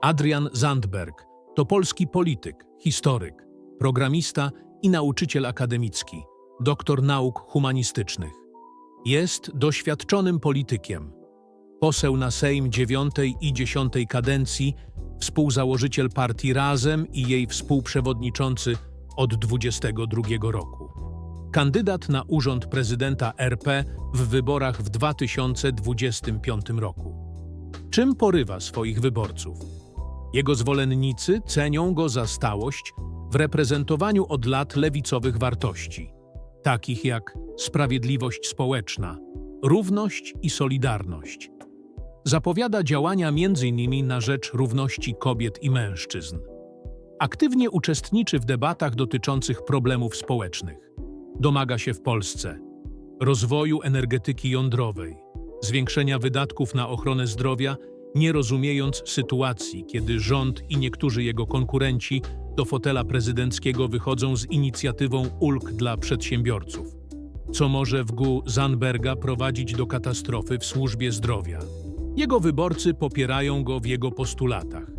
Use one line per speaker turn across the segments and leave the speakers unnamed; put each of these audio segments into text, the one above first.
Adrian Zandberg to polski polityk, historyk, programista i nauczyciel akademicki, doktor nauk humanistycznych. Jest doświadczonym politykiem. Poseł na Sejm dziewiątej i dziesiątej kadencji, współzałożyciel partii Razem i jej współprzewodniczący od 22 roku. Kandydat na urząd prezydenta RP w wyborach w 2025 roku. Czym porywa swoich wyborców? Jego zwolennicy cenią go za stałość w reprezentowaniu od lat lewicowych wartości, takich jak sprawiedliwość społeczna, równość i solidarność. Zapowiada działania m.in. na rzecz równości kobiet i mężczyzn. Aktywnie uczestniczy w debatach dotyczących problemów społecznych. Domaga się w Polsce rozwoju energetyki jądrowej, zwiększenia wydatków na ochronę zdrowia, nie rozumiejąc sytuacji, kiedy rząd i niektórzy jego konkurenci do fotela prezydenckiego wychodzą z inicjatywą ulg dla przedsiębiorców, co może w GU Zandberga prowadzić do katastrofy w służbie zdrowia. Jego wyborcy popierają go w jego postulatach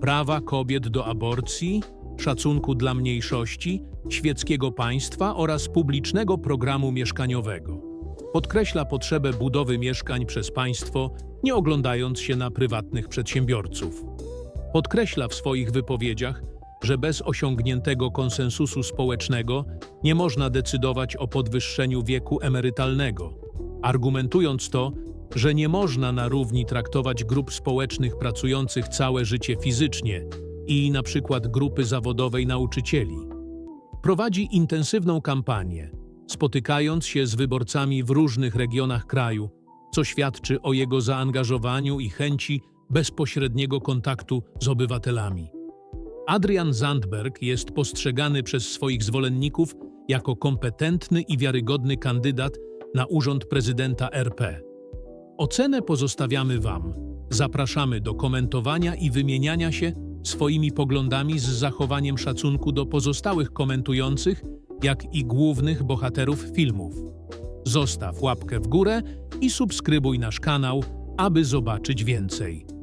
prawa kobiet do aborcji, szacunku dla mniejszości, świeckiego państwa oraz publicznego programu mieszkaniowego. Podkreśla potrzebę budowy mieszkań przez państwo, nie oglądając się na prywatnych przedsiębiorców. Podkreśla w swoich wypowiedziach, że bez osiągniętego konsensusu społecznego nie można decydować o podwyższeniu wieku emerytalnego, argumentując to, że nie można na równi traktować grup społecznych pracujących całe życie fizycznie i na przykład grupy zawodowej nauczycieli. Prowadzi intensywną kampanię, spotykając się z wyborcami w różnych regionach kraju, co świadczy o jego zaangażowaniu i chęci bezpośredniego kontaktu z obywatelami. Adrian Zandberg jest postrzegany przez swoich zwolenników jako kompetentny i wiarygodny kandydat na urząd prezydenta RP. Ocenę pozostawiamy Wam. Zapraszamy do komentowania i wymieniania się swoimi poglądami z zachowaniem szacunku do pozostałych komentujących, jak i głównych bohaterów filmów. Zostaw łapkę w górę i subskrybuj nasz kanał, aby zobaczyć więcej.